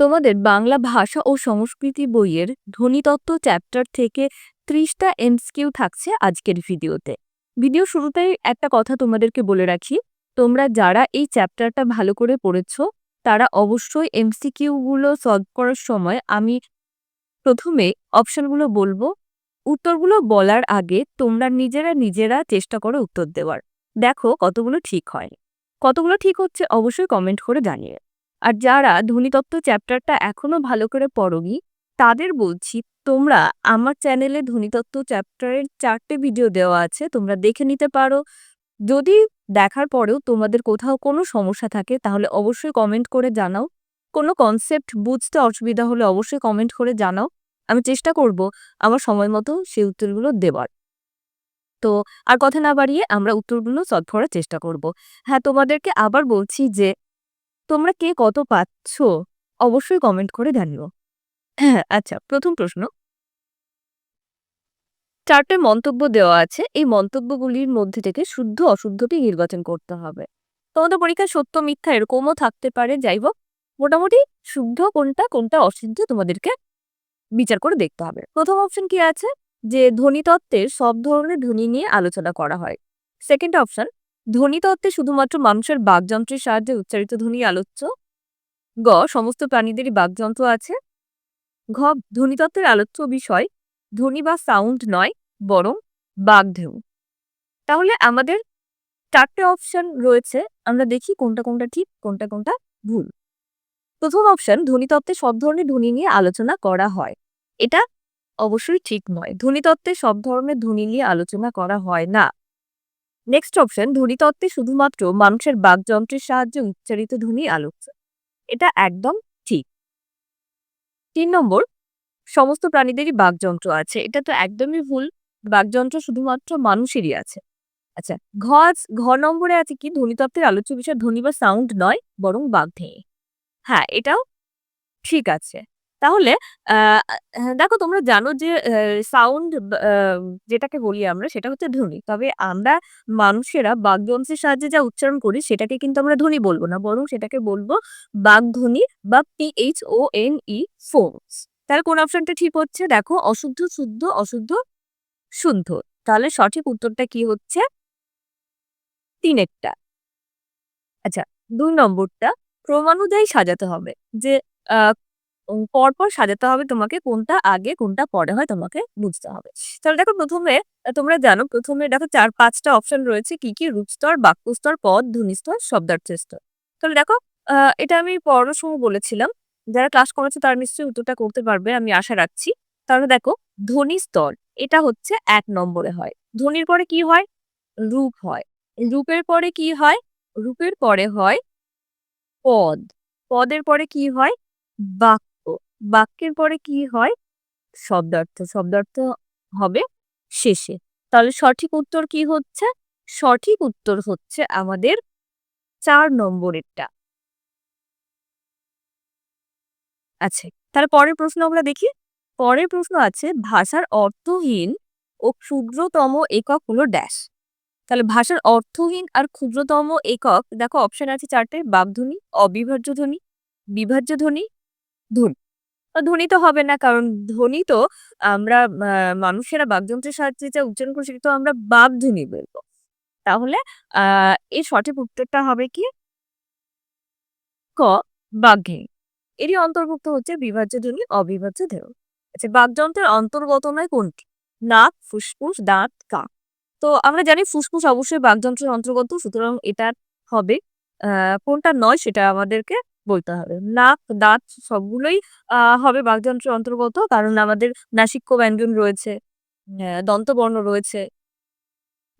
তোমাদের বাংলা ভাষা ও সংস্কৃতি বইয়ের ধ্বনিতত্ত্ব চ্যাপ্টার থেকে ত্রিশটা এমসকিউ থাকছে আজকের ভিডিওতে। ভিডিও শুরুতেই একটা কথা তোমাদেরকে বলে রাখি, তোমরা যারা এই চ্যাপ্টারটা ভালো করে পড়েছ, তারা অবশ্যই এমসিকিউগুলো সলভ করার সময় আমি প্রথমে অপশনগুলো বলব। উত্তরগুলো বলার আগে তোমরা নিজেরা নিজেরা চেষ্টা করো উত্তর দেওয়ার। দেখো কতগুলো ঠিক হয়। কতগুলো ঠিক হচ্ছে অবশ্যই কমেন্ট করে জানিয়ে আর যারা ধ্বনিতত্ত্ব চ্যাপ্টারটা এখনও ভালো করে পড়োনি, তাদের বলছি, তোমরা আমার চ্যানেলে ধ্বনিতত্ত্ব চ্যাপ্টারের চারটে ভিডিও দেওয়া আছে, তোমরা দেখে নিতে পারো। যদি দেখার পরেও তোমাদের কোথাও কোনো সমস্যা থাকে, তাহলে অবশ্যই কমেন্ট করে জানাও। কোনো কনসেপ্ট বুঝতে অসুবিধা হলে অবশ্যই কমেন্ট করে জানাও। আমি চেষ্টা করব আমার সময় মতো সেই উত্তরগুলো দেওয়ার। তো আর কথা না বাড়িয়ে আমরা উত্তরগুলো সলভ করার চেষ্টা করব। হ্যাঁ তোমাদেরকে আবার বলছি যে তোমরা কে কত পাচ্ছ? অবশ্যই কমেন্ট করে জানিও। হ্যাঁ আচ্ছা প্রথম প্রশ্ন। চারটে মন্তব্য দেওয়া আছে। এই মন্তব্যগুলির মধ্যে থেকে শুদ্ধ অশুদ্ধটি নির্বাচন করতে হবে। তোমাদের পরীক্ষায় সত্য, মিথ্যা এরকমও থাকতে পারে। যাই হোক, মোটামুটি শুদ্ধ কোনটা কোনটা অশুদ্ধ তোমাদেরকে বিচার করে দেখতে হবে। প্রথম অপশন কি আছে? যে ধ্বনিতত্ত্বের সব ধরনের ধ্বনি নিয়ে আলোচনা করা হয়। সেকেন্ড অপশন ধ্বনিতত্ত্বে শুধুমাত্র মানুষের বাকযন্ত্রের সাহায্যে উচ্চারিত ধ্বনি আলোচ্য। গ, সমস্ত প্রাণীদেরই বাকযন্ত্র আছে। ঘ ধ্বনিতত্ত্বের আলোচ্য বিষয়, ধ্বনি বা সাউন্ড নয়, বরং বাগঢেউ। তাহলে আমাদের চারটে অপশন রয়েছে, আমরা দেখি কোনটা কোনটা ঠিক, কোনটা কোনটা ভুল। প্রথম অপশন ধ্বনিতত্ত্বে সব ধরনের ধ্বনি নিয়ে আলোচনা করা হয়। এটা অবশ্যই ঠিক নয়। ধ্বনিতত্ত্বে সব ধরনের ধ্বনি নিয়ে আলোচনা করা হয় না। নেক্সট অপশন ধ্বনিতত্ত্বে শুধুমাত্র মানুষের বাকযন্ত্রের সাহায্যে উচ্চারিত ধ্বনি আলোচ্য এটা একদম ঠিক। তিন নম্বর, সমস্ত প্রাণীদেরই বাকযন্ত্র আছে। এটা তো একদমই ভুল। বাকযন্ত্র শুধুমাত্র মানুষেরই আছে। আচ্ছা ঘ ঘ নম্বরে আছে কি? ধ্বনিতত্ত্বের আলোচ্য বিষয় ধ্বনি বা সাউন্ড নয়, বরং বাগধেয়ে। হ্যাঁ এটাও ঠিক আছে। তাহলে দেখো তোমরা জানো যে সাউন্ড যেটাকে বলি আমরা সেটা হচ্ছে ধ্বনি। তবে আমরা মানুষেরা বাকযন্ত্রের সাহায্যে যা উচ্চারণ করি সেটাকে কিন্তু আমরা ধ্বনি বলব না, বরং সেটাকে বলব বাগধ্বনি বা P H O N E phones তাহলে কোন অপশনটা ঠিক হচ্ছে? দেখো, অশুদ্ধ, শুদ্ধ অশুদ্ধ, শুদ্ধ। তাহলে সঠিক উত্তরটা কি হচ্ছে? তিনেরটা। আচ্ছা দুই নম্বরটা, ক্রমানুযায়ী সাজাতে হবে। যে পরপর সাজাতে হবে তোমাকে কোনটা আগে, কোনটা পরে হয় তোমাকে বুঝতে হবে। তাহলে দেখো প্রথমে তোমরা জানো প্রথমে দেখো চার, পাঁচটা অপশন রয়েছে, কি কি, রূপস্তর, বাক্যস্তর, পদ, ধ্বনিস্তর শব্দার্থ স্তর তাহলে দেখো এটা আমি পড়ানোর সময় বলেছিলাম, যারা ক্লাস করেছে তারা নিশ্চয়ই উত্তরটা করতে পারবে, আমি আশা রাখছি। তাহলে দেখো ধ্বনি স্তর এটা হচ্ছে এক নম্বরে হয়। ধ্বনির পরে কি হয়? রূপ হয়। রূপের পরে কি হয়? রূপের পরে হয় পদ। পদের পরে কি হয়? বাক্য। বাক্যের পরে কি হয়? শব্দার্থ শব্দার্থ হবে শেষে। তাহলে সঠিক উত্তর কি হচ্ছে? সঠিক উত্তর হচ্ছে আমাদের চার নম্বরেরটা। আচ্ছা তাহলে পরের প্রশ্ন আমরা দেখি। পরের প্রশ্ন আছে, ভাষার অর্থহীন ও ক্ষুদ্রতম একক হলো ড্যাশ তাহলে ভাষার অর্থহীন আর ক্ষুদ্রতম একক, দেখো অপশন আছে চারটে বাগধ্বনি অবিভাজ্য ধ্বনি, বিভাজ্য ধ্বনি ধ্বনি। ধ্বনি তো হবে না। কারণ ধ্বনি তো আমরা মানুষেরা বাকযন্ত্রের সাহায্যে যা উচ্চারণ করি সেটা তো আমরা বাগধ্বনি বলব। তাহলে আহ এর সঠিক উত্তরটা হবে কি? ক, বাঘে। এরই অন্তর্ভুক্ত হচ্ছে বিভাজ্য ধ্বনি অবিভাজ্য ধ্বনি আচ্ছা বাকযন্ত্রের অন্তর্গত নয় কোনটি? নাক, ফুসফুস, দাঁত কান তো আমরা জানি ফুসফুস অবশ্যই বাকযন্ত্রের অন্তর্গত, সুতরাং এটা হবে কোনটা নয় সেটা আমাদেরকে বলতে হবে। নাক, দাঁত সবগুলোই হবে বাকযন্ত্রের অন্তর্গত, কারণ আমাদের নাসিক্য ব্যঞ্জন রয়েছে দন্তবর্ণ রয়েছে।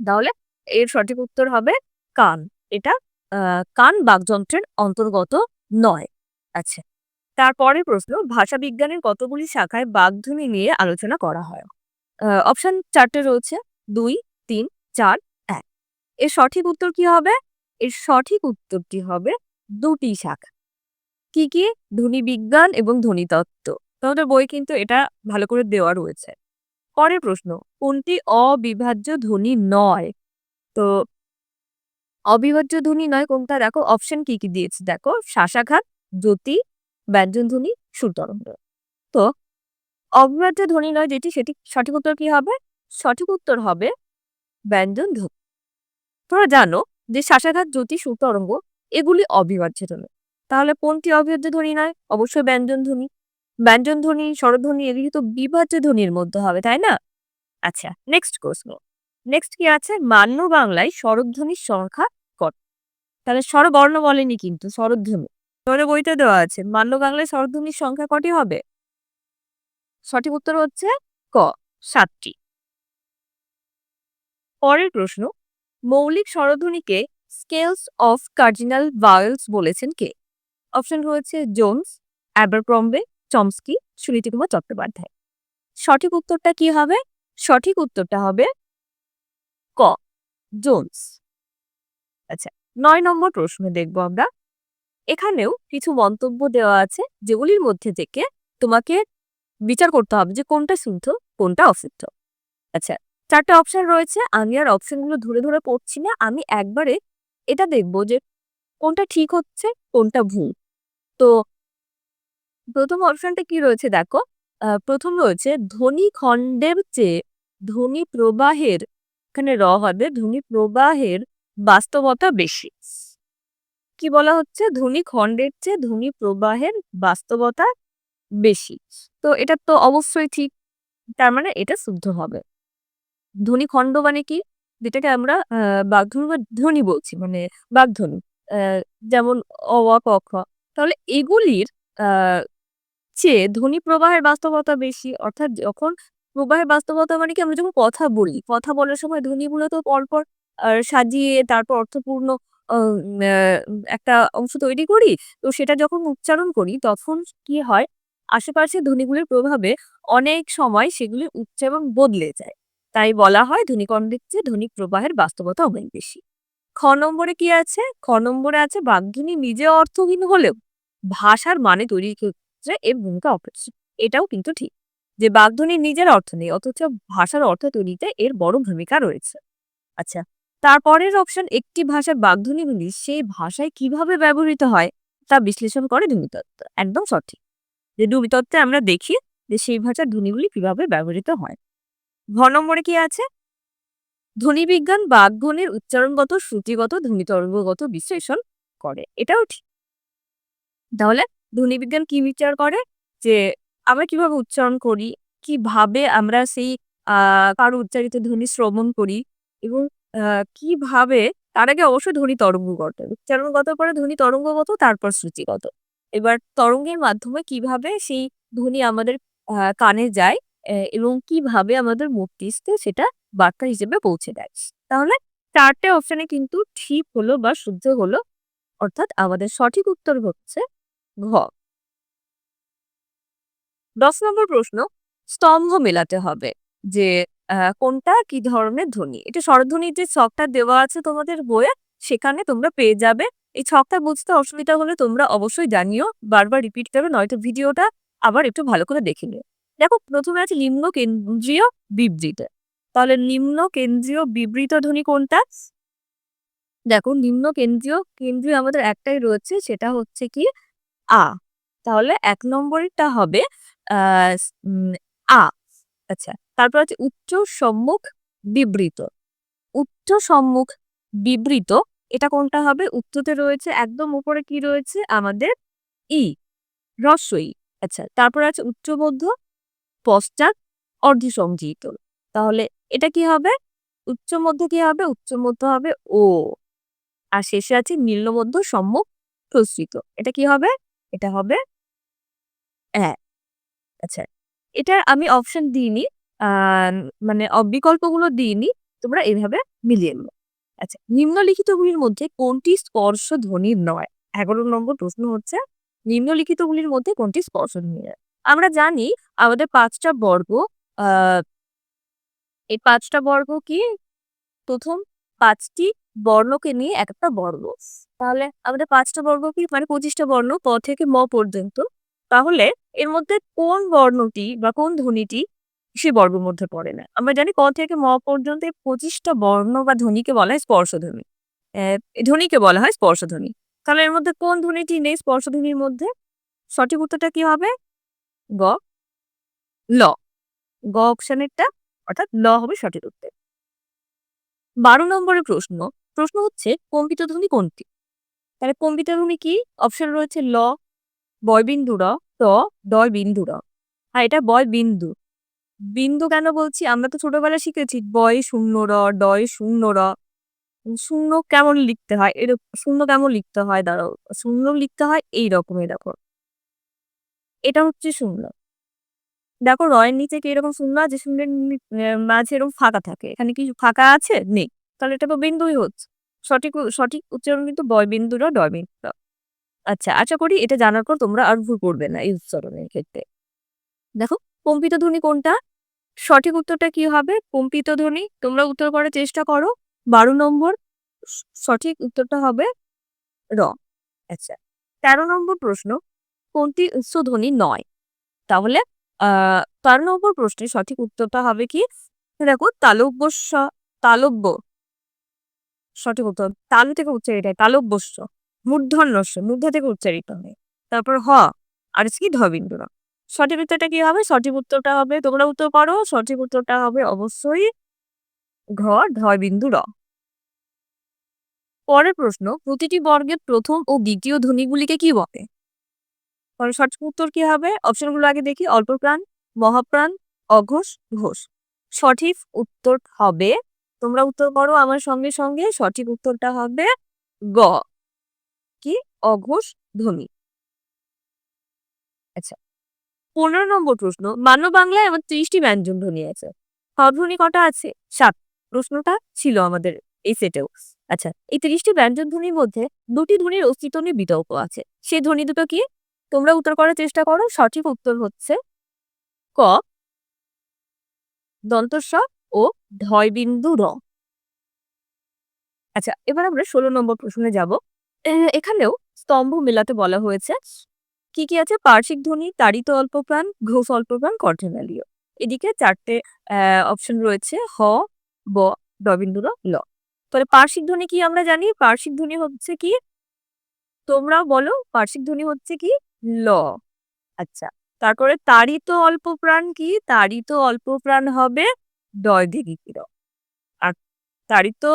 তাহলে এর সঠিক উত্তর হবে কান। এটা কান বাকযন্ত্রের অন্তর্গত নয়। আচ্ছা তারপরের প্রশ্ন, ভাষা বিজ্ঞানের কতগুলি শাখায় বাগধ্বনি নিয়ে আলোচনা করা হয়? অপশন চারটে রয়েছে, দুই, তিন, চার, এক। এর সঠিক উত্তর কি হবে? এর সঠিক উত্তরটি হবে দুটি শাখা। কি কি? ধ্বনি বিজ্ঞান এবং ধ্বনিতত্ত্ব তোমাদের বই কিন্তু এটা ভালো করে দেওয়া রয়েছে। পরের প্রশ্ন, কোনটি অবিভাজ্য ধ্বনি নয়? তো, অবিভাজ্য ধ্বনি নয় কোনটা? দেখো অপশন কি কি দিয়েছে? দেখো, শাসাঘাত, জ্যোতি, ব্যঞ্জন ধ্বনি সুর তরঙ্গ তো, অবিভাজ্য ধ্বনি নয় যেটি, সেটি সঠিক উত্তর কি হবে? সঠিক উত্তর হবে ব্যঞ্জন ধ্বনি তোমরা জানো যে শ্বাসাঘাত জ্যোতি সুর তরঙ্গ এগুলি অবিভাজ্য ধ্বনি তাহলে কোনটি অবিভাজ্য ধ্বনি নয়? অবশ্যই ব্যঞ্জন ধ্বনি। ব্যঞ্জন ধ্বনি, স্বরধ্বনি, এগুলি তো বিভাজ্য ধ্বনির মধ্যে হবে, তাই না? আচ্ছা নেক্সট প্রশ্ন। নেক্সট কি আছে? মান্য বাংলায় স্বরধ্বনির সংখ্যা কত? তাহলে স্বরবর্ণ বলেনি কিন্তু, স্বরধ্বনি। তোমাদের বইতে দেওয়া আছে, মান্য বাংলায় স্বরধ্বনির সংখ্যা কটি হবে? সঠিক উত্তর হচ্ছে ক, সাতটি। পরের প্রশ্ন, মৌলিক স্বরধ্বনিকে স্কেলস অফ কার্জিনাল ভাওয়েলস বলেছেন কে? অপশন রয়েছে Jones, Abercrombie, Chomsky, Sunitikumar Chattopadhyay. সঠিক উত্তরটা কি হবে? সঠিক উত্তরটা হবে ক, জোন্স। আচ্ছা নয় নম্বর প্রশ্ন দেখব আমরা। এখানেও কিছু মন্তব্য দেওয়া আছে যেগুলির মধ্যে থেকে তোমাকে বিচার করতে হবে যে কোনটা শুদ্ধ, কোনটা অশুদ্ধ। আচ্ছা চারটে অপশন রয়েছে, আমি আর অপশনগুলো ধরে ধরে পড়ছি না, আমি একবারে এটা দেখব যে কোনটা ঠিক হচ্ছে, কোনটা ভুল। তো প্রথম অপশনটা কি রয়েছে দেখো? প্রথম রয়েছে ধ্বনি খণ্ডের চেয়ে ধ্বনি প্রবাহের, এখানে র হবে, ধ্বনি প্রবাহের বাস্তবতা বেশি। কি বলা হচ্ছে? ধ্বনি খণ্ডের চেয়ে ধ্বনি প্রবাহের বাস্তবতা বেশি। তো এটা তো অবশ্যই ঠিক, তার মানে এটা শুদ্ধ হবে। ধ্বনি খণ্ড মানে কি? যেটাকে আমরা বাগধ্বনি বা ধ্বনি বলছি মানে বাগধ্বনি যেমন অ, ক, খ। তাহলে এগুলির চেয়ে ধ্বনি প্রবাহের বাস্তবতা বেশি। অর্থাৎ যখন প্রবাহের বাস্তবতা মানে কি? আমরা যখন কথা বলি, কথা বলার সময় ধ্বনিগুলো তো পরপর সাজিয়ে তারপর অর্থপূর্ণ একটা অংশ তৈরি করি। তো সেটা যখন উচ্চারণ করি, তখন কি হয়? আশেপাশে ধ্বনিগুলির প্রভাবে অনেক সময় সেগুলির উচ্চারণ বদলে যায়। তাই বলা হয় ধ্বনিকণ্ডের চেয়ে ধ্বনি প্রবাহের বাস্তবতা অনেক বেশি। খ নম্বরে কি আছে? খ নম্বরে আছে বাগ্ধ্বনি নিজে অর্থহীন হলেও ভাষার মানে তৈরির ক্ষেত্রে এর ভূমিকা অপরিসীম। এটাও কিন্তু ঠিক যে বাগধ্বনি নিজের অর্থ নেই, অথচ ভাষার অর্থ তৈরিতে এর বড় ভূমিকা রয়েছে। আচ্ছা তারপরের অপশন একটি ভাষার বাগধ্বনিগুলি সেই ভাষায় কীভাবে ব্যবহৃত হয় তা বিশ্লেষণ করে ধ্বনিতত্ত্ব একদম সঠিক। যে ধ্বনিতত্ত্বে আমরা দেখি যে সেই ভাষার ধ্বনিগুলি কীভাবে ব্যবহৃত হয়। ঘ নম্বরে কি আছে? ধ্বনিবিজ্ঞান বাগধ্বনির উচ্চারণগত, শ্রুতিগত ধ্বনিতরঙ্গগত বিশ্লেষণ করে। এটাও ঠিক। তাহলে ধ্বনিবিজ্ঞান কি বিচার করে? যে আমরা কীভাবে উচ্চারণ করি? কীভাবে আমরা সেই কারও উচ্চারিত ধ্বনি শ্রবণ করি? এবং কীভাবে তার আগে অবশ্যই ধ্বনি তরঙ্গগত উচ্চারণগত পরে ধ্বনি তরঙ্গগত তারপর শ্রুতিগত। এবার তরঙ্গের মাধ্যমে কীভাবে সেই ধ্বনি আমাদের কানে যায় এবং কীভাবে আমাদের মস্তিষ্কে সেটা বার্তা হিসেবে পৌঁছে দেয়। তাহলে চারটে অপশনে কিন্তু ঠিক হলো বা শুদ্ধ হলো, অর্থাৎ আমাদের সঠিক উত্তর হচ্ছে ঘ। দশ নম্বর প্রশ্ন, স্তম্ভ মেলাতে হবে যে কোনটা কি ধরনের ধ্বনি? এটা স্বরধ্বনির যে ছকটা দেওয়া আছে তোমাদের বইয়ে, সেখানে তোমরা পেয়ে যাবে। এই ছকটা বুঝতে অসুবিধা হলে তোমরা অবশ্যই জানিও, বারবার রিপিট করবে, নয়তো ভিডিওটা আবার একটু ভালো করে দেখে নিও। দেখো, প্রথমে আছে নিম্ন কেন্দ্রীয় বিবৃত। তাহলে নিম্ন কেন্দ্রীয় বিবৃত ধ্বনি কোনটা? দেখো, নিম্ন কেন্দ্রীয় কেন্দ্রীয় আমাদের একটাই রয়েছে, সেটা হচ্ছে কি? আ। তাহলে এক নম্বরটা হবে, আ আচ্ছা তারপর হচ্ছে উচ্চ সম্মুখ বিবৃত। উচ্চ সম্মুখ বিবৃত, এটা কোনটা হবে? উচ্চতে রয়েছে, একদম উপরে কি রয়েছে? আমাদের ই, হ্রস্বই। আচ্ছা তারপর আছে উচ্চ মধ্য পশ্চাৎ অর্ধসংযোজিত তাহলে এটা কি হবে? উচ্চ মধ্য কি হবে? উচ্চ মধ্য হবে ও আর শেষে আছে নিম্ন মধ্য সম্মুখ প্রসৃত এটা কি হবে? এটা হবে আচ্ছা এটা আমি অপশন দিইনি। মানে বিকল্পগুলো দিইনি। তোমরা এইভাবে মিলিয়ে নেবে আচ্ছা নিম্নলিখিতগুলির মধ্যে কোনটি স্পর্শ ধ্বনির নয়? এগারো নম্বর প্রশ্ন হচ্ছে, নিম্নলিখিতগুলির মধ্যে কোনটি স্পর্শ ধ্বনি নয়? আমরা জানি আমাদের পাঁচটা বর্গ এই পাঁচটা বর্গ কি? প্রথম পাঁচটি বর্ণকে নিয়ে একটা বর্গ। তাহলে আমাদের পাঁচটা বর্গ কি? মানে পঁচিশটা বর্ণ ক থেকে ম পর্যন্ত। তাহলে এর মধ্যে কোন বর্ণটি বা কোন ধ্বনিটি সে বর্গের মধ্যে পড়ে না? আমরা জানি ক থেকে ম পর্যন্ত পঁচিশটা বর্ণ বা ধ্বনিকে বলা হয় স্পর্শধ্বনি। ধ্বনিকে বলা হয় স্পর্শধ্বনি। তাহলে এর মধ্যে কোন ধ্বনিটি নেই স্পর্শধ্বনির মধ্যে? সঠিক উত্তরটা কি হবে? গ। ল। গ অপশনেরটা অর্থাৎ ল হবে সঠিক উত্তর। বারো নম্বরের প্রশ্ন প্রশ্ন হচ্ছে কম্পিত ধ্বনি কোনটি? তাহলে কম্পিত ধ্বনি কি? অপশন রয়েছে ল বয় বিন্দু র, ত দয় বিন্দু র। আর এটা বয় বিন্দু বিন্দু কেন বলছি? আমরা তো ছোটবেলায় শিখেছি, বয় শূন্য র ডয় শূন্য র। শূন্য কেমন লিখতে হয়? এরকম শূন্য কেমন লিখতে হয়? দাঁড়াও, শূন্য লিখতে হয় এই রকমের দেখো। এটা হচ্ছে শূন্য। দেখো রয়ের নিচে কি এরকম শূন্য আছে? শূন্যের মাঝে এরকম ফাঁকা থাকে। এখানে কি ফাঁকা আছে? নেই। তাহলে এটা তো বিন্দুই হচ্ছে। সঠিক সঠিক উচ্চারণ কিন্তু বয় বিন্দুরা ডয় বিন্দুরা আচ্ছা আশা করি এটা জানার পর তোমরা আর ভুল করবে না এই উচ্চারণের ক্ষেত্রে। দেখো, কম্পিত ধ্বনি কোনটা? সঠিক উত্তরটা কি হবে? কম্পিত ধ্বনি, তোমরা উত্তর করার চেষ্টা করো। বারো নম্বর সঠিক উত্তরটা হবে র। আচ্ছা তেরো নম্বর প্রশ্ন, কোনটি উচ্চ ধ্বনি নয়? তাহলে তেরো নম্বর প্রশ্নের সঠিক উত্তরটা হবে কি? দেখো তালব্য তালব্য। সঠিক উত্তর, তালু থেকে উচ্চারিত হয়, তালব্যস্য। মূর্ধন্যস্য মূর্ধ থেকে উচ্চারিত হয়। তারপর হ, আর কি? ধবিন্দু র। সঠিক উত্তরটা কি হবে? সঠিক উত্তরটা হবে, তোমরা উত্তর পারো, সঠিক উত্তরটা হবে অবশ্যই ঘ ধয় বিন্দু র। পরের প্রশ্ন, প্রতিটি বর্গের প্রথম ও দ্বিতীয় ধ্বনিগুলিকে কি বলে? পরে সঠিক উত্তর কি হবে? অপশনগুলো আগে দেখি। অল্প প্রাণ, মহাপ্রাণ, অঘোষ, ঘোষ। সঠিক উত্তর হবে, তোমরা উত্তর করো আমার সঙ্গে সঙ্গে, সঠিক উত্তরটা হবে গ। কি? অঘোষ, ধ্বনি। আচ্ছা পনেরো নম্বর প্রশ্ন। মান্য বাংলায় আমার ত্রিশটি ব্যঞ্জন ধ্বনি আছে। স্বরধ্বনি কটা আছে? সাত। প্রশ্নটা ছিল আমাদের এই সেটেও। আচ্ছা এই ত্রিশটি ব্যঞ্জন ধ্বনির মধ্যে দুটি ধ্বনির অস্তিত্ব নিয়ে বিতর্ক আছে। সেই ধ্বনি দুটো কি? তোমরা উত্তর করার চেষ্টা করো, সঠিক উত্তর হচ্ছে ক। দন্তস্ব ও ধয় বিন্দু র। আচ্ছা এবার আমরা ষোলো নম্বর প্রশ্নে যাব। এখানেও স্তম্ভ মেলাতে বলা হয়েছে, কি কি আছে? পার্শ্বিক ধ্বনি, তাড়িত অল্প প্রাণ ঘোষ অল্প প্রাণ কর্ঠনালীয় এদিকে চারটে অপশন রয়েছে, হ, ব ডবিন্দুর ল। তাহলে পার্শ্বিক ধ্বনি কি আমরা জানি? পার্শ্বিক ধ্বনি হচ্ছে কি? তোমরাও বলো পার্শ্বিক ধ্বনি হচ্ছে কি? ল। আচ্ছা তারপরে তারই তো অল্প প্রাণ কি? তারই তো অল্প প্রাণ হবে ডয় দিঘি আর তো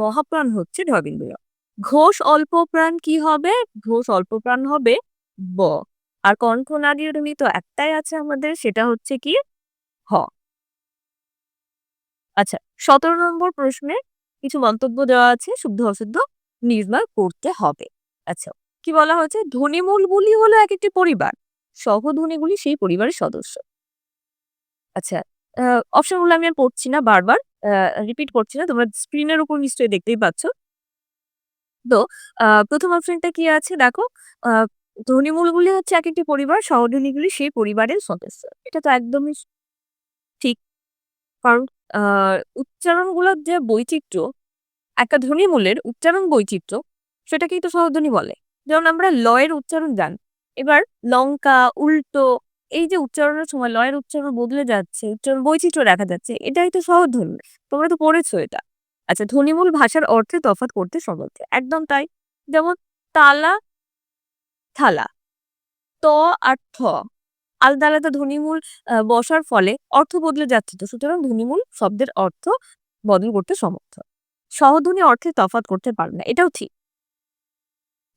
মহাপ্রাণ হচ্ছে ঢবিন্দু র। ঘোষ অল্প প্রাণ কি হবে? ঘোষ অল্প প্রাণ হবে ব। আর কণ্ঠনালীয় ধ্বনি তো একটাই আছে আমাদের, সেটা হচ্ছে কি? হ। আচ্ছা সতেরো নম্বর প্রশ্নে কিছু মন্তব্য দেওয়া আছে, শুদ্ধ অশুদ্ধ নির্ণয় করতে হবে। আচ্ছা কি বলা হয়েছে? ধ্বনিমূলগুলি হলো এক একটি পরিবার সহধ্বনিগুলি সেই পরিবারের সদস্য। আচ্ছা অপশনগুলো আমি আর পড়ছি না বারবার। রিপিট করছি না তোমরা স্ক্রিনের উপর নিশ্চয়ই দেখতেই পাচ্ছ। তো প্রথম অপশনটা কি আছে? দেখো আহ, ধ্বনিমূলগুলি হচ্ছে এক একটি পরিবার সহধ্বনিগুলি সেই পরিবারের সদস্য। এটা তো একদমই ঠিক। কারণ উচ্চারণগুলোর যে বৈচিত্র্য একটা ধ্বনিমূলের উচ্চারণ বৈচিত্র্য সেটাকেই তো সহধ্বনি বলে। যেমন আমরা লয়ের উচ্চারণ জান। এবার লঙ্কা, উল্টো, এই যে উচ্চারণের সময় লয়ের উচ্চারণ বদলে যাচ্ছে, উচ্চারণ বৈচিত্র্য দেখা যাচ্ছে, এটাই তো সহজ সহধ্বনি তোমরা তো পড়েছো এটা। আচ্ছা ধ্বনিমূল ভাষার অর্থে তফাৎ করতে সমর্থ। একদম তাই। যেমন তালা, থালা, ত আর থ। আলাদা আলাদা ধ্বনিমূল বসার ফলে অর্থ বদলে যাচ্ছে তো। সুতরাং ধ্বনিমূল শব্দের অর্থ বদল করতে সমর্থ। সহধ্বনি অর্থে তফাৎ করতে পারে না। এটাও ঠিক।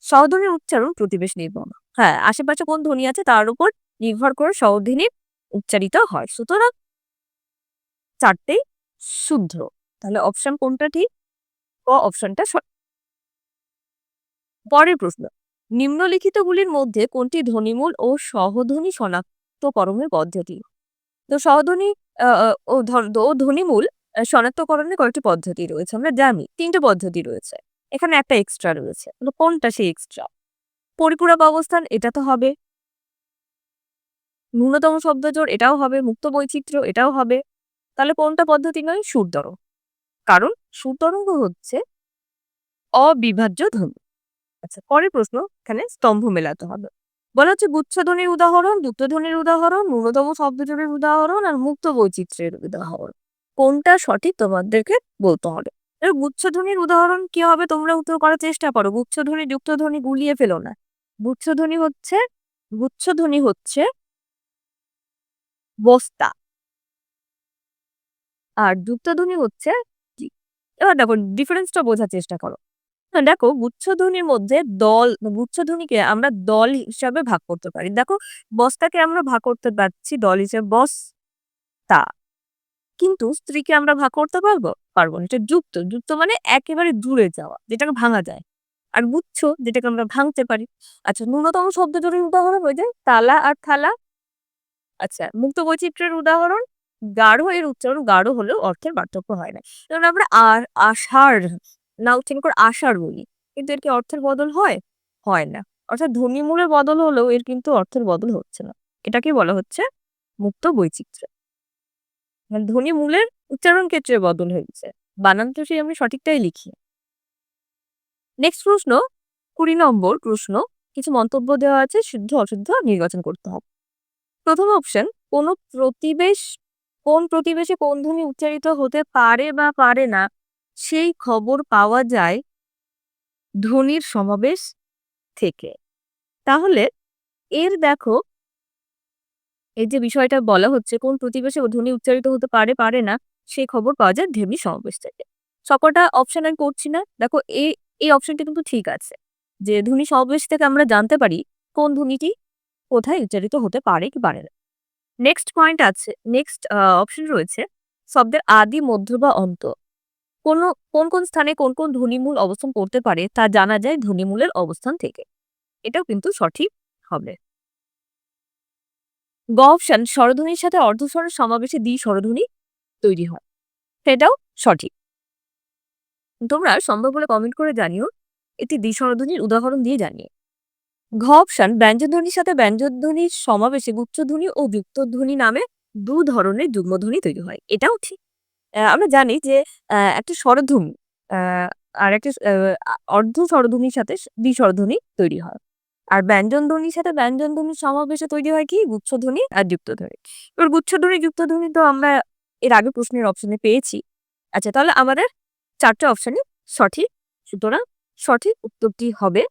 সহধ্বনির উচ্চারণ প্রতিবেশ নির্ভর হ্যাঁ আশেপাশে কোন ধ্বনি আছে তার উপর নির্ভর করে সহধ্বনি উচ্চারিত হয়। সুতরাং চারটেই শুদ্ধ। তাহলে অপশন কোনটা ঠিক? ও অপশনটা পরের প্রশ্ন। নিম্নলিখিতগুলির মধ্যে কোনটি ধ্বনিমূল ও সহধ্বনি শনাক্তকরণের পদ্ধতি? তো সহধ্বনি ও ধ্বনিমূল শনাক্তকরণের কয়েকটি পদ্ধতি রয়েছে, আমরা জানি। তিনটে পদ্ধতি রয়েছে। এখানে একটা এক্সট্রা রয়েছে। কোনটা সেই এক্সট্রা পরিপূরক অবস্থান, এটা তো হবে। ন্যূনতম শব্দজোড় এটাও হবে। মুক্ত বৈচিত্র্য, এটাও হবে। তাহলে কোনটা পদ্ধতি নয়? সুরতরঙ্গ কারণ সুরতরঙ্গ হচ্ছে অবিভাজ্য ধ্বনি। আচ্ছা পরের প্রশ্ন, এখানে স্তম্ভ মেলাতে হবে। বলা হচ্ছে গুচ্ছধ্বনির উদাহরণ দুগ্ধধ্বনির উদাহরণ, ন্যূনতম শব্দজোড়ের উদাহরণ, আর মুক্ত বৈচিত্র্যের উদাহরণ। কোনটা সঠিক তোমাদেরকে বলতে হবে? এবার গুচ্ছধ্বনির উদাহরণ কি হবে? তোমরা উত্তর করার চেষ্টা করো। গুচ্ছধ্বনি, যুক্তধ্বনি গুলিয়ে ফেলো না। গুচ্ছধ্বনি হচ্ছে গুচ্ছধ্বনি হচ্ছে বস্তা। আর যুক্তধ্বনি হচ্ছে এবার দেখো ডিফারেন্সটা বোঝার চেষ্টা করো। দেখো, গুচ্ছধ্বনির মধ্যে দল, গুচ্ছধ্বনিকে আমরা দল হিসাবে ভাগ করতে পারি। দেখো, বস্তাকে আমরা ভাগ করতে পারছি দল হিসেবে বস তা কিন্তু স্ত্রীকে আমরা ভাগ করতে পারব? পারব না। এটা যুক্ত। যুক্ত মানে একেবারে দূরে যাওয়া, যেটাকে ভাঙা যায়। আর গুচ্ছ, যেটাকে আমরা ভাঙতে পারি। আচ্ছা ন্যূনতম শব্দ জোড়ের উদাহরণ হয়ে যায় তালা আর থালা। আচ্ছা মুক্ত বৈচিত্র্যের উদাহরণ। গাঢ় এর উচ্চারণ, গাঢ় হলেও অর্থের পার্থক্য হয় না। যেমন আমরা আর, আষাঢ়, নাও ঠিক করে আষাঢ় বলি। কিন্তু এর কি অর্থের বদল হয়? হয় না। অর্থাৎ ধ্বনিমূলের বদল হলেও এর কিন্তু অর্থের বদল হচ্ছে না। এটাকে বলা হচ্ছে মুক্ত বৈচিত্র্য। মানে ধ্বনি মূলের উচ্চারণ ক্ষেত্রে বদল হয়েছে। বানান তো সেই আমি সঠিকটাই লিখি। নেক্সট প্রশ্ন, কুড়ি নম্বর প্রশ্ন, কিছু মন্তব্য দেওয়া আছে, শুদ্ধ, অশুদ্ধ নির্বাচন করতে হবে। প্রথম অপশন কোন প্রতিবেশ, কোন প্রতিবেশে কোন ধ্বনি উচ্চারিত হতে পারে বা পারে না, সেই খবর পাওয়া যায় ধ্বনির সমাবেশ থেকে। তাহলে, এর দেখো এই যে বিষয়টা বলা হচ্ছে, কোন প্রতিবেশে ধ্বনি উচ্চারিত হতে পারে পারে না সেই খবর পাওয়া যায় ধ্বনি সমাবেশ থেকে। সকটা অপশন আমি করছি না। দেখো এই এই অপশনটি কিন্তু ঠিক আছে। যে ধ্বনি সমাবেশ থেকে আমরা জানতে পারি কোন ধ্বনিটি কোথায় উচ্চারিত হতে পারে কি পারে না। নেক্সট পয়েন্ট আছে নেক্সট অপশন রয়েছে, শব্দের আদি, মধ্য বা অন্ত। কোন কোন কোন স্থানে কোন কোন ধ্বনিমূল অবস্থান করতে পারে তা জানা যায় ধ্বনিমূলের অবস্থান থেকে। এটাও কিন্তু সঠিক হবে। গ স্বরধ্বনির সাথে অর্ধস্বর সমাবেশে দ্বি স্বরধ্বনি তৈরি হয়। সেটাও সঠিক। তোমরা সম্ভব হলে কমেন্ট করে জানিও এটি দ্বি স্বরধ্বনির উদাহরণ দিয়ে জানিয়ে। ঘ ব্যঞ্জনধ্বনির সাথে ব্যঞ্জনধ্বনির সমাবেশে গুচ্ছধ্বনি ও যুক্তধ্বনি নামে দু ধরনের যুগ্মধ্বনি তৈরি হয়। এটাও ঠিক। আমরা জানি যে একটা স্বরধ্বনি আর একটা অর্ধ স্বরধ্বনির সাথে দ্বি স্বরধ্বনি তৈরি হয়। আর ব্যঞ্জন ধ্বনির সাথে ব্যঞ্জন ধ্বনির সমাবেশে তৈরি হয় কি? গুচ্ছধ্বনি আর যুক্তধ্বনি এবার গুচ্ছধ্বনি যুক্তধ্বনি তো আমরা এর আগে প্রশ্নের অপশনে পেয়েছি। আচ্ছা তাহলে আমাদের চারটে অপশনে সঠিক, সুতরাং সঠিক উত্তরটি হবে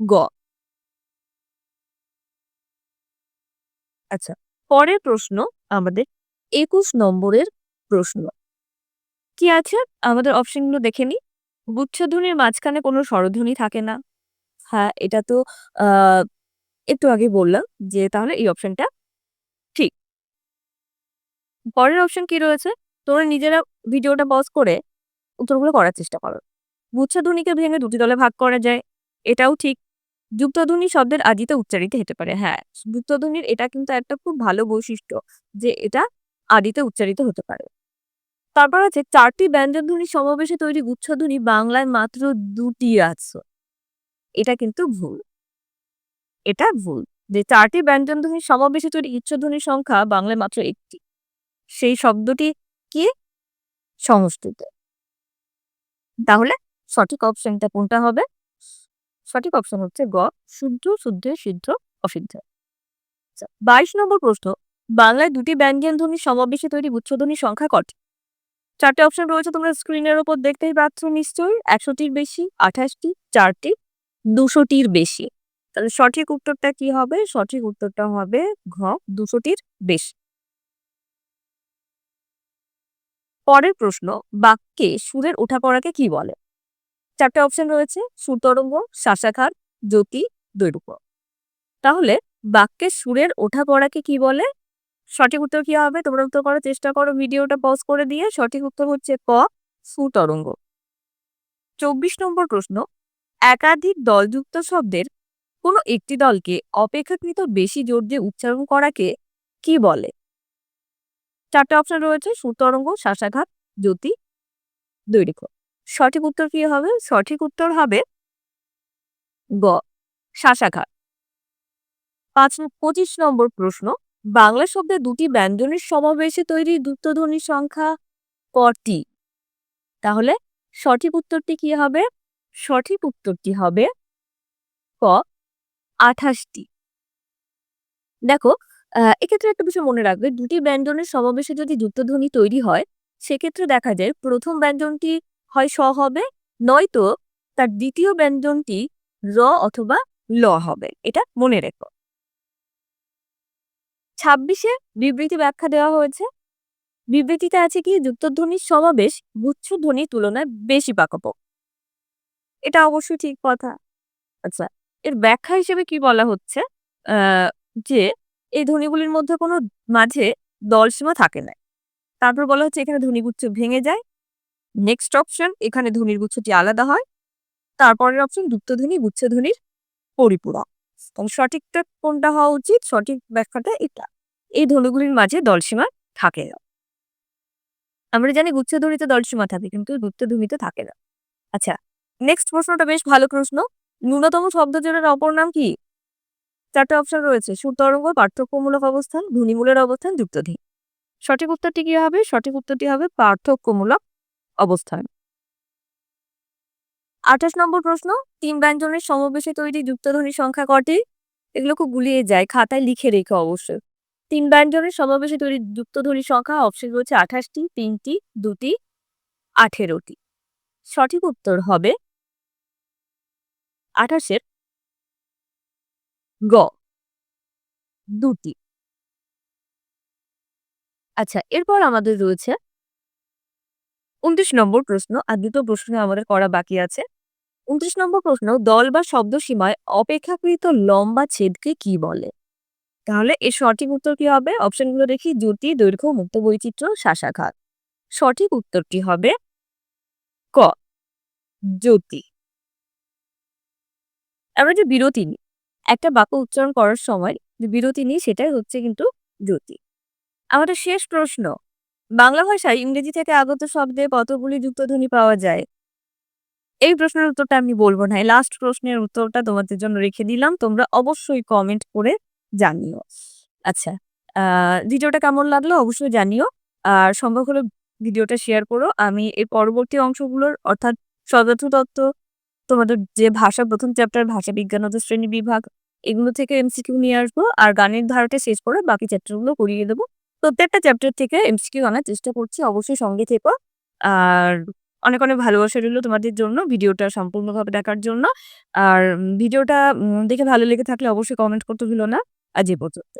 গ। আচ্ছা পরের প্রশ্ন আমাদের একুশ নম্বরের প্রশ্ন। কি আছে? আমাদের অপশনগুলো দেখে নি গুচ্ছধ্বনির মাঝখানে কোনো স্বরধ্বনি থাকে না। হ্যাঁ এটা তো একটু আগে বললাম যে তাহলে এই অপশনটা ঠিক। পরের অপশন কি রয়েছে? তোমরা নিজেরা ভিডিওটা পজ করে উত্তরগুলো করার চেষ্টা করো। গুচ্ছধ্বনিকে ভেঙে দুটি দলে ভাগ করা যায়, এটাও ঠিক। যুক্তধ্বনি শব্দের আদিতে উচ্চারিত হতে পারে হ্যাঁ। যুক্তধ্বনির এটা কিন্তু একটা খুব ভালো বৈশিষ্ট্য যে এটা আদিতে উচ্চারিত হতে পারে। তারপর আছে চারটি ব্যঞ্জনধ্বনি সমাবেশে তৈরি গুচ্ছধ্বনি বাংলায় মাত্র দুটি আছে। এটা কিন্তু ভুল। এটা ভুল। যে চারটি ব্যঞ্জনধ্বনির সমাবেশে তৈরি উচ্চধ্বনির সংখ্যা বাংলায় মাত্র একটি। সেই শব্দটি কি? সংস্কৃত। তাহলে সঠিক অপশনটা কোনটা হবে? সঠিক অপশন হচ্ছে গ শুদ্ধ শুদ্ধ সিদ্ধ অসিদ্ধ। আচ্ছা, বাইশ নম্বর প্রশ্ন বাংলায় দুটি ব্যঞ্জন ধ্বনির সমাবেশে তৈরি গুচ্ছধ্বনির সংখ্যা কটি? চারটে অপশন রয়েছে তোমরা স্ক্রিনের ওপর দেখতেই পাচ্ছ নিশ্চয়ই। একশোটির বেশি আঠাশটি চারটি। দুশোটির বেশি। তাহলে সঠিক উত্তরটা কি হবে? সঠিক উত্তরটা হবে ঘ দুশোটির বেশি। পরের প্রশ্ন, বাক্যে সুরের ওঠা পড়াকে কি বলে? চারটে অপশন রয়েছে, সুর তরঙ্গ শাসাখার জ্যোতি দৈর্ঘ্য তাহলে বাক্যে সুরের ওঠা পড়াকে কি বলে? সঠিক উত্তর কি হবে? তোমরা উত্তর করার চেষ্টা করো, ভিডিওটা পজ করে দিয়ে। সঠিক উত্তর হচ্ছে ক সুতরঙ্গ চব্বিশ নম্বর প্রশ্ন একাধিক দলযুক্ত শব্দের কোনো একটি দলকে অপেক্ষাকৃত বেশি জোর দিয়ে উচ্চারণ করাকে কি বলে? চারটে অপশন রয়েছে, সুতরঙ্গ শ্বাসাঘাত জ্যোতি, দৈর্ঘ্য। সঠিক উত্তর কি হবে? সঠিক উত্তর হবে গ শ্বাসাঘাত পাঁচ পঁচিশ নম্বর প্রশ্ন, বাংলা শব্দে দুটি ব্যঞ্জনের সমাবেশে তৈরি দ্রুতধ্বনির সংখ্যা কটি? তাহলে সঠিক উত্তরটি কি হবে? সঠিক উত্তরটি হবে ক, আঠাশটি। দেখো এক্ষেত্রে একটা বিষয় মনে রাখবে, দুটি ব্যঞ্জনের সমাবেশে যদি যুক্তধ্বনি তৈরি হয়, সেক্ষেত্রে দেখা যায় প্রথম ব্যঞ্জনটি হয় স হবে, নয়তো তার দ্বিতীয় ব্যঞ্জনটি র অথবা ল হবে, এটা মনে রেখো। ছাব্বিশে বিবৃতি ব্যাখ্যা দেওয়া হয়েছে। বিবৃতিতে আছে কি, যুক্তধ্বনির সমাবেশ গুচ্ছ ধ্বনির তুলনায় বেশি পাকাপোক্ত। এটা অবশ্যই ঠিক কথা। আচ্ছা এর ব্যাখ্যা হিসেবে কি বলা হচ্ছে? যে এই ধ্বনিগুলির মধ্যে কোনো মাঝে দলসীমা থাকে না। তারপর বলা হচ্ছে এখানে ধ্বনিগুচ্ছ ভেঙে যায়। নেক্সট অপশন এখানে ধ্বনির গুচ্ছটি আলাদা হয়। তারপরের অপশন গুপ্তধ্বনি গুচ্ছধ্বনির পরিপূরক। তাহলে সঠিকটা কোনটা হওয়া উচিত? সঠিক ব্যাখ্যাটা এটা। এই ধ্বনিগুলির মাঝে দলসীমা থাকে না। আমরা জানি গুচ্ছধ্বনিতে দলসীমা থাকে, কিন্তু গুপ্তধ্বনিতে থাকে না। আচ্ছা নেক্সট প্রশ্নটা বেশ ভালো প্রশ্ন। ন্যূনতম শব্দ শব্দজোড়ের অপর নাম কি? চারটে অপশন রয়েছে সুর তরঙ্গ পার্থক্যমূলক অবস্থান, ধ্বনিমূলের অবস্থান, যুক্তধি। সঠিক উত্তরটি কি হবে? সঠিক উত্তরটি হবে পার্থক্যমূলক অবস্থান। আঠাশ নম্বর প্রশ্ন, তিন ব্যঞ্জনের সমাবেশে তৈরি যুক্তধ্বনির সংখ্যা কটি? এগুলো খুব গুলিয়ে যায়, খাতায় লিখে রেখে অবশ্যই। তিন ব্যঞ্জনের সমাবেশে তৈরি যুক্তধ্বনির সংখ্যা, অপশন রয়েছে আঠাশটি, তিনটি, দুটি, আঠেরোটি। সঠিক উত্তর হবে আঠাশের গ। দুটি। আচ্ছা এরপর আমাদের রয়েছে উনত্রিশ নম্বর প্রশ্ন। আর দুটো প্রশ্ন আমাদের করা বাকি আছে। উনত্রিশ নম্বর প্রশ্ন, দল বা শব্দ সীমায় অপেক্ষাকৃত লম্বা ছেদকে কি বলে? তাহলে এর সঠিক উত্তর কি হবে? অপশনগুলো দেখি। জ্যোতি দৈর্ঘ্য, মুক্ত বৈচিত্র্য শাসাঘাত সঠিক উত্তরটি হবে ক। জ্যোতি আমরা যে বিরতি নিই, একটা বাক্য উচ্চারণ করার সময় যে বিরতি নিই সেটাই হচ্ছে কিন্তু জ্যোতি। আমাদের শেষ প্রশ্ন, বাংলা ভাষায় ইংরেজি থেকে আগত শব্দে কতগুলি যুক্তধ্বনি পাওয়া যায়? এই প্রশ্নের উত্তরটা আমি বলব না লাস্ট প্রশ্নের উত্তরটা তোমাদের জন্য রেখে দিলাম, তোমরা অবশ্যই কমেন্ট করে জানিও। আচ্ছা ভিডিওটা কেমন লাগল অবশ্যই জানিও, আর সম্ভব হলে ভিডিওটা শেয়ার করো। আমি এর পরবর্তী অংশগুলোর অর্থাৎ সদার্থ তত্ত্ব তোমাদের যে ভাষা, প্রথম চ্যাপ্টার ভাষা বিজ্ঞান ও শ্রেণি বিভাগ, এগুলো থেকে এমসিকিউ নিয়ে আসব। আর গানের ধারাটা শেষ করে বাকি চ্যাপ্টারগুলো করিয়ে দেবো। প্রত্যেকটা চ্যাপ্টার থেকে এমসিকিউ আনার চেষ্টা করছি, অবশ্যই সঙ্গে থেকো। আর অনেক অনেক ভালোবাসা রইল তোমাদের জন্য ভিডিওটা সম্পূর্ণভাবে দেখার জন্য। আর ভিডিওটা দেখে ভালো লেগে থাকলে অবশ্যই কমেন্ট করতে ভুলো না। আজ এ পর্যন্ত।